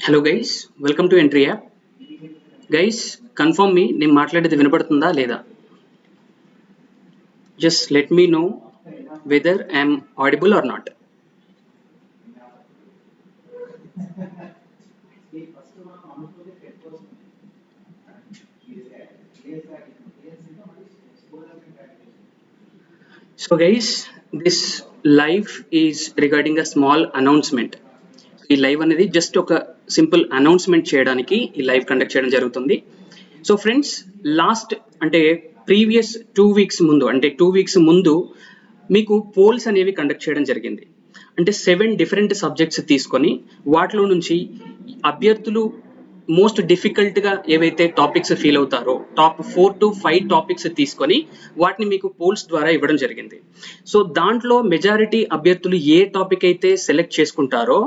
Hello guys welcome to Entri app guys confirm మీ నేను మాట్లాడేది వినపడుతుందా లేదా? Just let me know whether I'm audible or not so guys this live is regarding a small announcement ఈ live అనేది just ఒక simple announcement చేయడానికి ఈ live conduct చేయడం జరుగుతుంది. సో ఫ్రెండ్స్ లాస్ట్ అంటే ప్రీవియస్ టూ వీక్స్ ముందు అంటే టూ వీక్స్ ముందు మీకు పోల్స్ అనేవి కండక్ట్ చేయడం జరిగింది. అంటే సెవెన్ డిఫరెంట్ సబ్జెక్ట్స్ తీసుకొని వాటిలో నుంచి అభ్యర్థులు మోస్ట్ డిఫికల్ట్గా ఏవైతే టాపిక్స్ ఫీల్ అవుతారో top four to five topics తీసుకొని వాటిని మీకు పోల్స్ ద్వారా ఇవ్వడం జరిగింది. సో దాంట్లో మెజారిటీ అభ్యర్థులు ఏ టాపిక్ అయితే సెలెక్ట్ చేసుకుంటారో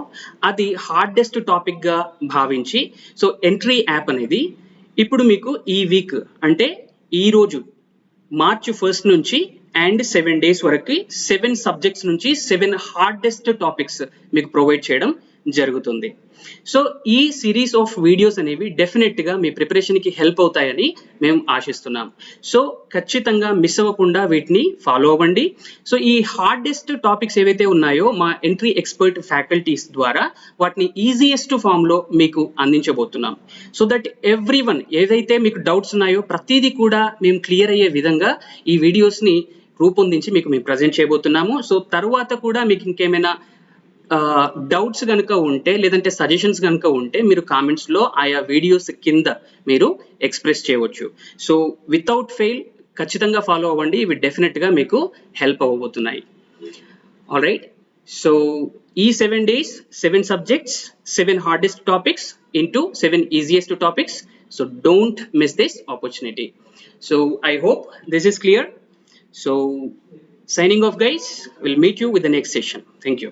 అది హార్డెస్ట్ టాపిక్గా భావించి సో ఎంట్రీ యాప్ అనేది ఇప్పుడు మీకు ఈ వీక్ అంటే ఈ రోజు మార్చ్ ఫస్ట్ నుంచి అండ్ సెవెన్ డేస్ వరకు సెవెన్ సబ్జెక్ట్స్ నుంచి సెవెన్ హార్డెస్ట్ టాపిక్స్ మీకు ప్రొవైడ్ చేయడం జరుగుతుంది. సో ఈ సిరీస్ ఆఫ్ వీడియోస్ అనేవి డెఫినెట్గా మీ ప్రిపరేషన్కి హెల్ప్ అవుతాయని మేము ఆశిస్తున్నాం. సో ఖచ్చితంగా మిస్ అవ్వకుండా వీటిని ఫాలో అవ్వండి. సో ఈ హార్డెస్ట్ టాపిక్స్ ఏవైతే ఉన్నాయో మా ఎంట్రీ ఎక్స్పర్ట్ ఫ్యాకల్టీస్ ద్వారా వాటిని ఈజియెస్ట్ ఫామ్లో మీకు అందించబోతున్నాం. సో దట్ ఎవ్రీ వన్ ఏదైతే మీకు డౌట్స్ ఉన్నాయో ప్రతిదీ కూడా మేము క్లియర్ అయ్యే విధంగా ఈ వీడియోస్ని రూపొందించి మీకు మేము ప్రజెంట్ చేయబోతున్నాము. సో తర్వాత కూడా మీకు ఇంకేమైనా డౌట్స్ కనుక ఉంటే లేదంటే సజెషన్స్ కనుక ఉంటే మీరు కామెంట్స్లో ఆయా వీడియోస్ కింద మీరు ఎక్స్ప్రెస్ చేయవచ్చు. సో వితౌట్ ఫెయిల్ ఖచ్చితంగా ఫాలో అవ్వండి. ఇవి డెఫినెట్గా మీకు హెల్ప్ అవ్వబోతున్నాయి. ఆల్ రైట్ సో ఈ seven days seven subjects seven hardest topics into seven easiest topics so don't miss this opportunity so I hope this is clear so signing off guys will meet you with the next session thank you